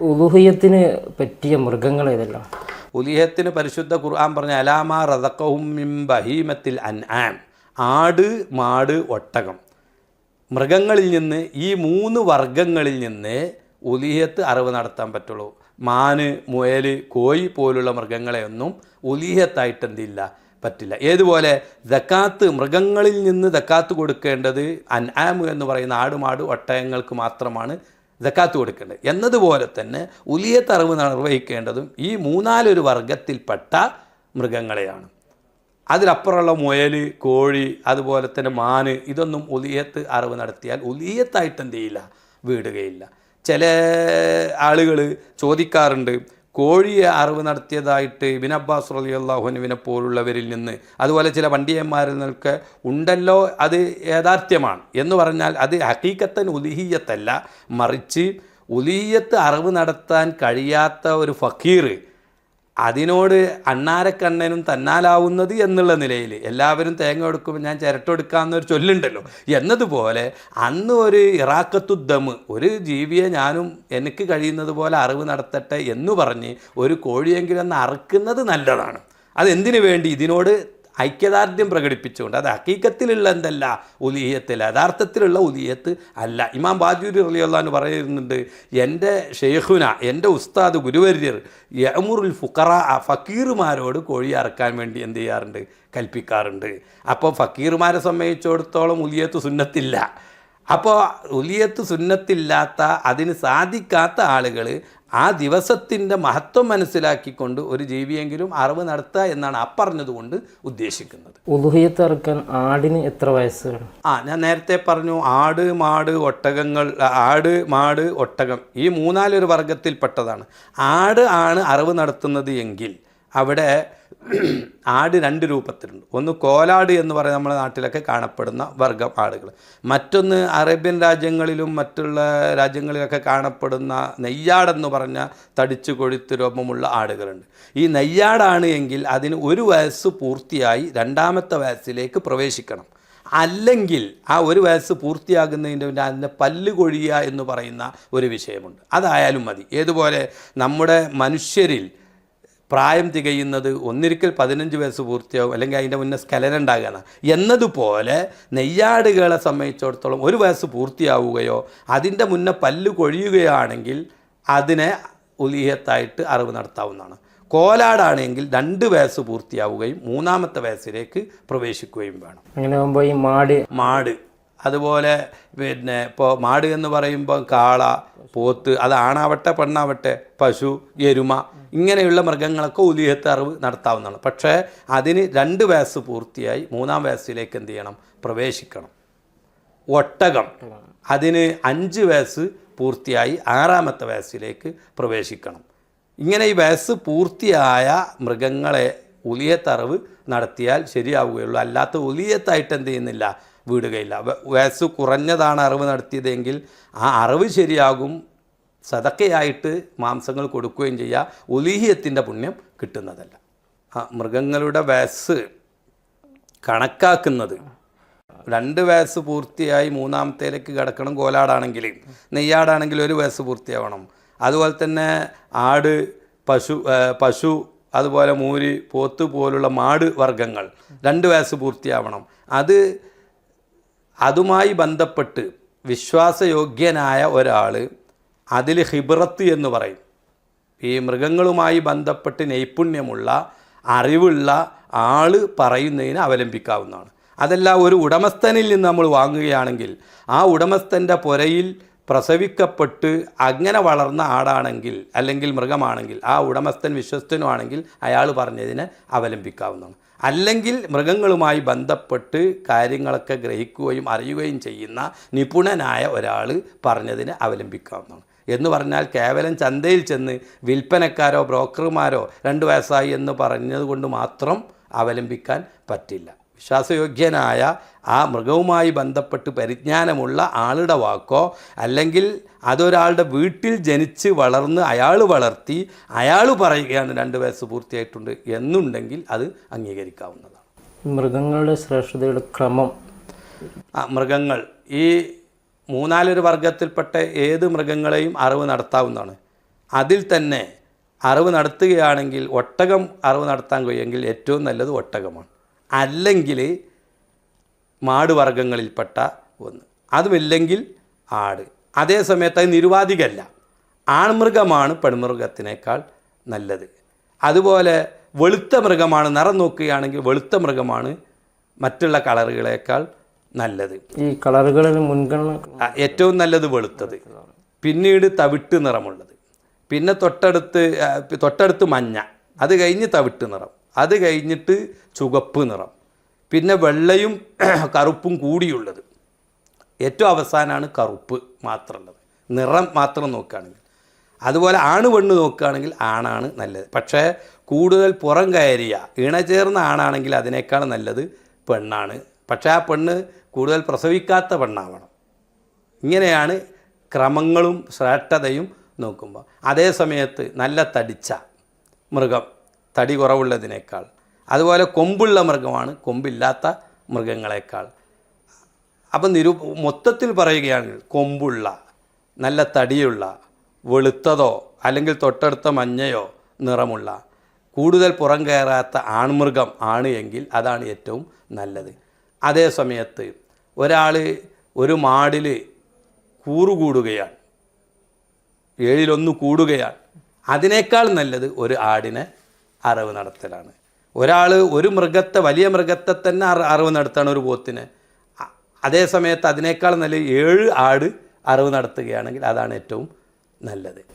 ഉലുഹിയത്തിന് പറ്റിയ മൃഗങ്ങൾ ഏതെല്ലാം? ഉലിഹത്തിന് പരിശുദ്ധ ഖുർആൻ പറഞ്ഞ അലാമ റതക്കവും ബഹീമത്തിൽ അൻ അൻആം. ആട് മാട് ഒട്ടകം. മൃഗങ്ങളിൽ നിന്ന് ഈ മൂന്ന് വർഗങ്ങളിൽ നിന്ന് ഉലിഹത്ത് അറിവ് നടത്താൻ പറ്റുള്ളൂ. മാന് മുയൽ കോഴി പോലുള്ള മൃഗങ്ങളെയൊന്നും ഉലിഹത്തായിട്ട് എന്തില്ല പറ്റില്ല. ഏതുപോലെ? ദക്കാത്ത് മൃഗങ്ങളിൽ നിന്ന് ദക്കാത്ത് കൊടുക്കേണ്ടത് അൻആം എന്ന് പറയുന്ന ആടുമാട് ഒട്ടകങ്ങൾക്ക് മാത്രമാണ് ദക്കാത്ത് കൊടുക്കേണ്ടത് എന്നതുപോലെ തന്നെ ഉലിയത്ത് തറവ് നിർവഹിക്കേണ്ടതും ഈ മൂന്നാലൊരു വർഗത്തിൽപ്പെട്ട മൃഗങ്ങളെയാണ്. അതിലപ്പുറമുള്ള മുയൽ കോഴി അതുപോലെ തന്നെ മാന് ഇതൊന്നും ഉലിയത്ത് അറിവ് നടത്തിയാൽ ഉലിയത്തായിട്ട് എന്ത് ചെയ്യില്ല? വീടുകയില്ല. ചില ആളുകൾ ചോദിക്കാറുണ്ട് കോഴിയെ അറിവ് നടത്തിയതായിട്ട് ഇബിൻ അബ്ബാസ് റലി അള്ളാഹുനുവിനെ പോലുള്ളവരിൽ നിന്ന് അതുപോലെ ചില വണ്ടിയന്മാരിൽ നിന്നൊക്കെ ഉണ്ടല്ലോ അത് യാഥാർത്ഥ്യമാണ്. എന്ന് പറഞ്ഞാൽ അത് ഹക്കീക്കത്തൻ ഉലിഹീയത്തല്ല മറിച്ച് ഉലീയത്ത് അറിവ് നടത്താൻ കഴിയാത്ത ഒരു ഫക്കീർ അതിനോട് അണ്ണാരക്കണ്ണനും തന്നാലാവുന്നത് എന്നുള്ള നിലയിൽ എല്ലാവരും തേങ്ങ എടുക്കുമ്പോൾ ഞാൻ ചിരട്ടെടുക്കാമെന്നൊരു ചൊല്ലുണ്ടല്ലോ. എന്നതുപോലെ അന്ന് ഒരു ഇറാക്കത്തുദ്ദമ് ഒരു ജീവിയെ ഞാനും എനിക്ക് കഴിയുന്നത് പോലെ അറിവ് നടത്തട്ടെ എന്ന് പറഞ്ഞ് ഒരു കോഴിയെങ്കിലും അന്ന് അറുക്കുന്നത് നല്ലതാണ്. അതെന്തിനു വേണ്ടി ഇതിനോട് ഐക്യദാർഢ്യം പ്രകടിപ്പിച്ചുകൊണ്ട് അത് ഹക്കീക്കത്തിലുള്ള എന്തല്ല ഉലിയത്തിൽ യഥാർത്ഥത്തിലുള്ള ഉലിയത്ത് അല്ല. ഇമാം ബാജൂരി റലിയുള്ള പറയുന്നുണ്ട് എന്റെ ഷെയ്ഖുന എന്റെ ഉസ്താദ് ഗുരുവര്യർ യമുറുൽ ഫുക്കറ ഫക്കീറുമാരോട് കോഴി അറക്കാൻ വേണ്ടി എന്ത് ചെയ്യാറുണ്ട്? കൽപ്പിക്കാറുണ്ട്. അപ്പോൾ ഫക്കീറുമാരെ സംബന്ധിച്ചിടത്തോളം ഉലിയത്ത് സുന്നത്തില്ല. അപ്പോൾ ഉലിയത്ത് സുന്നത്തില്ലാത്ത അതിന് സാധിക്കാത്ത ആളുകൾ ആ ദിവസത്തിന്റെ മഹത്വം മനസ്സിലാക്കിക്കൊണ്ട് ഒരു ജീവിയെങ്കിലും അറിവ് നടത്തുക എന്നാണ് പറഞ്ഞതുകൊണ്ട് ഉദ്ദേശിക്കുന്നത്. ഉലുഹിയത്ത് ആടിന് എത്ര വയസ്സ് ആ ഞാൻ നേരത്തെ പറഞ്ഞു ആട് മാട് ഒട്ടകങ്ങൾ ആട് മാട് ഒട്ടകം ഈ മൂന്നാലൊരു വർഗത്തിൽപ്പെട്ടതാണ്. ആട് ആണ് അറിവ് നടത്തുന്നത് എങ്കിൽ അവിടെ ആട് രണ്ട് രൂപത്തിലുണ്ട്. ഒന്ന് കോലാട് എന്ന് പറയുന്ന നമ്മുടെ നാട്ടിലൊക്കെ കാണപ്പെടുന്ന വർഗം ആടുകൾ. മറ്റൊന്ന് അറേബ്യൻ രാജ്യങ്ങളിലും മറ്റുള്ള രാജ്യങ്ങളിലൊക്കെ കാണപ്പെടുന്ന നെയ്യാടെന്ന് പറഞ്ഞ തടിച്ചു കൊഴുത്ത് രൂപമുള്ള ആടുകളുണ്ട്. ഈ നെയ്യാടാണ് എങ്കിൽ അതിന് ഒരു വയസ്സ് പൂർത്തിയായി രണ്ടാമത്തെ വയസ്സിലേക്ക് പ്രവേശിക്കണം. അല്ലെങ്കിൽ ആ ഒരു വയസ്സ് പൂർത്തിയാകുന്നതിന്റെ പിന്നെ അതിന്റെ പല്ല് കൊഴിയുക എന്ന് പറയുന്ന ഒരു വിഷയമുണ്ട്. അതായാലും മതി. ഏതുപോലെ നമ്മുടെ മനുഷ്യരിൽ പ്രായം തികയുന്നത് ഒന്നിരിക്കൽ പതിനഞ്ച് വയസ്സ് പൂർത്തിയാവും അല്ലെങ്കിൽ അതിന്റെ മുന്നേ സ്കലനം ഉണ്ടാകുകയാണ് എന്നതുപോലെ നെയ്യാടുകളെ സംബന്ധിച്ചിടത്തോളം ഒരു വയസ്സ് പൂർത്തിയാവുകയോ അതിന്റെ മുന്നേ പല്ല് കൊഴിയുകയാണെങ്കിൽ അതിനെ ഉലീഹത്തായിട്ട് അറിവ് നടത്താവുന്നതാണ്. കോലാടാണെങ്കിൽ രണ്ട് വയസ്സ് പൂർത്തിയാവുകയും മൂന്നാമത്തെ വയസ്സിലേക്ക് പ്രവേശിക്കുകയും വേണം. അങ്ങനെ ആകുമ്പോൾ ഈ മാട് മാട്. അതുപോലെ പിന്നെ ഇപ്പോൾ മാട് എന്ന് പറയുമ്പോൾ കാള പോത്ത് അത് ആണാവട്ടെ പെണ്ണാവട്ടെ പശു എരുമ ഇങ്ങനെയുള്ള മൃഗങ്ങളൊക്കെ ഉലിയത്ത് അറിവ് നടത്താവുന്നതാണ്. പക്ഷേ അതിന് രണ്ട് വയസ്സ് പൂർത്തിയായി മൂന്നാം വയസ്സിലേക്ക് എന്ത് ചെയ്യണം? പ്രവേശിക്കണം. ഒട്ടകം. അതിന് അഞ്ച് വയസ്സ് പൂർത്തിയായി ആറാമത്തെ വയസ്സിലേക്ക് പ്രവേശിക്കണം. ഇങ്ങനെ ഈ വയസ്സ് പൂർത്തിയായ മൃഗങ്ങളെ ഉലിയത്തറിവ് നടത്തിയാൽ ശരിയാവുകയുള്ളൂ. അല്ലാത്ത ഉലിയത്തായിട്ട് എന്ത് ചെയ്യുന്നില്ല. വീടുകയില്ല. വയസ്സ് കുറഞ്ഞതാണ് അറിവ് നടത്തിയതെങ്കിൽ ആ അറിവ് ശരിയാകും സതക്കയായിട്ട് മാംസങ്ങൾ കൊടുക്കുകയും ചെയ്യുക ഒലീഹ്യത്തിന്റെ പുണ്യം കിട്ടുന്നതല്ല. ആ മൃഗങ്ങളുടെ വയസ്സ് കണക്കാക്കുന്നത്. രണ്ട് വയസ്സ് പൂർത്തിയായി മൂന്നാമത്തേലേക്ക് കിടക്കണം കോലാടാണെങ്കിൽ നെയ്യാടാണെങ്കിൽ ഒരു വയസ്സ് പൂർത്തിയാവണം. അതുപോലെ തന്നെ ആട് പശു പശു അതുപോലെ മൂരി പോത്ത് പോലുള്ള മാട് വർഗങ്ങൾ രണ്ട് വയസ്സ് പൂർത്തിയാവണം. അത് അതുമായി ബന്ധപ്പെട്ട് വിശ്വാസയോഗ്യനായ ഒരാൾ അതിൽ ഹിബ്രത്ത് എന്ന് പറയും. ഈ മൃഗങ്ങളുമായി ബന്ധപ്പെട്ട് നൈപുണ്യമുള്ള അറിവുള്ള ആൾ പറയുന്നതിന് അവലംബിക്കാവുന്നതാണ്. അതെല്ലാം ഒരു ഉടമസ്ഥനിൽ നിന്ന് നമ്മൾ വാങ്ങുകയാണെങ്കിൽ ആ ഉടമസ്ഥന്റെ പുരയിൽ പ്രസവിക്കപ്പെട്ട് അങ്ങനെ വളർന്ന ആടാണെങ്കിൽ അല്ലെങ്കിൽ മൃഗമാണെങ്കിൽ ആ ഉടമസ്ഥൻ വിശ്വസ്തനുമാണെങ്കിൽ അയാൾ പറഞ്ഞതിനെ അവലംബിക്കാവുന്നതാണ്. അല്ലെങ്കിൽ മൃഗങ്ങളുമായി ബന്ധപ്പെട്ട് കാര്യങ്ങളൊക്കെ ഗ്രഹിക്കുകയും അറിയുകയും ചെയ്യുന്ന നിപുണനായ ഒരാൾ പറഞ്ഞതിനെ അവലംബിക്കാവുന്നതാണ്. എന്ന് പറഞ്ഞാൽ കേവലം ചന്തയിൽ ചെന്ന് വിൽപ്പനക്കാരോ ബ്രോക്കർമാരോ രണ്ട് വയസ്സായി എന്ന് പറഞ്ഞതുകൊണ്ട് മാത്രം അവലംബിക്കാൻ പറ്റില്ല. വിശ്വാസയോഗ്യനായ ആ മൃഗവുമായി ബന്ധപ്പെട്ട് പരിജ്ഞാനമുള്ള ആളുടെ വാക്കോ അല്ലെങ്കിൽ അതൊരാളുടെ വീട്ടിൽ ജനിച്ച് വളർന്ന് അയാൾ വളർത്തി അയാൾ പറയുകയാണ് രണ്ട് വയസ്സ് പൂർത്തിയായിട്ടുണ്ട് എന്നുണ്ടെങ്കിൽ അത് അംഗീകരിക്കാവുന്നതാണ്. മൃഗങ്ങളുടെ ശ്രേഷ്ഠതയുടെ ക്രമം. ആ മൃഗങ്ങൾ. ഈ മൂന്നാലൊരു വർഗത്തിൽപ്പെട്ട ഏത് മൃഗങ്ങളെയും അറിവ് നടത്താവുന്നതാണ്. അതിൽ തന്നെ അറിവ് നടത്തുകയാണെങ്കിൽ ഒട്ടകം അറിവ് നടത്താൻ കഴിയുമെങ്കിൽ ഏറ്റവും നല്ലത് ഒട്ടകമാണ്. അല്ലെങ്കിൽ മാടുവർഗങ്ങളിൽപ്പെട്ട ഒന്ന്. അതുമില്ലെങ്കിൽ ആട്. അതേ സമയത്ത് അത് നിരുവാധികല്ല ആൺമൃഗമാണ് പെൺമൃഗത്തിനേക്കാൾ നല്ലത്. അതുപോലെ വെളുത്ത മൃഗമാണ് നിറം നോക്കുകയാണെങ്കിൽ വെളുത്ത മൃഗമാണ് മറ്റുള്ള കളറുകളേക്കാൾ നല്ലത്. ഈ കളറുകളിൽ മുൻഗണന ഏറ്റവും നല്ലത് വെളുത്തത്. പിന്നീട് തവിട്ട് നിറമുള്ളത്. പിന്നെ തൊട്ടടുത്ത് തൊട്ടടുത്ത് മഞ്ഞ. അത് കഴിഞ്ഞ് തവിട്ട് നിറം. അത് കഴിഞ്ഞിട്ട് ചുവപ്പ് നിറം. പിന്നെ വെള്ളയും കറുപ്പും കൂടിയുള്ളത്. ഏറ്റവും അവസാനമാണ് കറുപ്പ് മാത്രമുള്ളത്. നിറം മാത്രം നോക്കുകയാണെങ്കിൽ. അതുപോലെ ആണ് പെണ്ണ് നോക്കുകയാണെങ്കിൽ ആണാണ് നല്ലത്. പക്ഷേ കൂടുതൽ പുറം കയറിയ ഇണചേർന്ന ആണാണെങ്കിൽ അതിനേക്കാൾ നല്ലത് പെണ്ണാണ്. പക്ഷേ ആ പെണ്ണ് കൂടുതൽ പ്രസവിക്കാത്ത പെണ്ണാവണം. ഇങ്ങനെയാണ് ക്രമങ്ങളും ശ്രേഷ്ഠതയും നോക്കുമ്പോൾ. അതേ സമയത്ത് നല്ല തടിച്ച മൃഗം. തടി കുറവുള്ളതിനേക്കാൾ. അതുപോലെ കൊമ്പുള്ള മൃഗമാണ് കൊമ്പില്ലാത്ത മൃഗങ്ങളെക്കാൾ. അപ്പം നിരു മൊത്തത്തിൽ പറയുകയാണെങ്കിൽ കൊമ്പുള്ള നല്ല തടിയുള്ള വെളുത്തതോ അല്ലെങ്കിൽ തൊട്ടടുത്ത മഞ്ഞയോ നിറമുള്ള കൂടുതൽ പുറം കയറാത്ത ആൺമൃഗം ആണ് എങ്കിൽ അതാണ് ഏറ്റവും നല്ലത്. അതേ സമയത്ത് ഒരാൾ ഒരു മാടിൽ കൂറുകൂടുകയാണ് ഏഴിലൊന്ന് കൂടുകയാണ്. അതിനേക്കാൾ നല്ലത് ഒരു ആടിനെ അറിവ് നടത്തലാണ്. ഒരാൾ ഒരു മൃഗത്തെ വലിയ മൃഗത്തെ തന്നെ അറി അറിവ് നടത്താണ് ഒരു പോത്തിന്. അതേ സമയത്ത് അതിനേക്കാൾ നല്ല ഏഴ് ആട് അറിവ് നടത്തുകയാണെങ്കിൽ അതാണ് ഏറ്റവും നല്ലത്.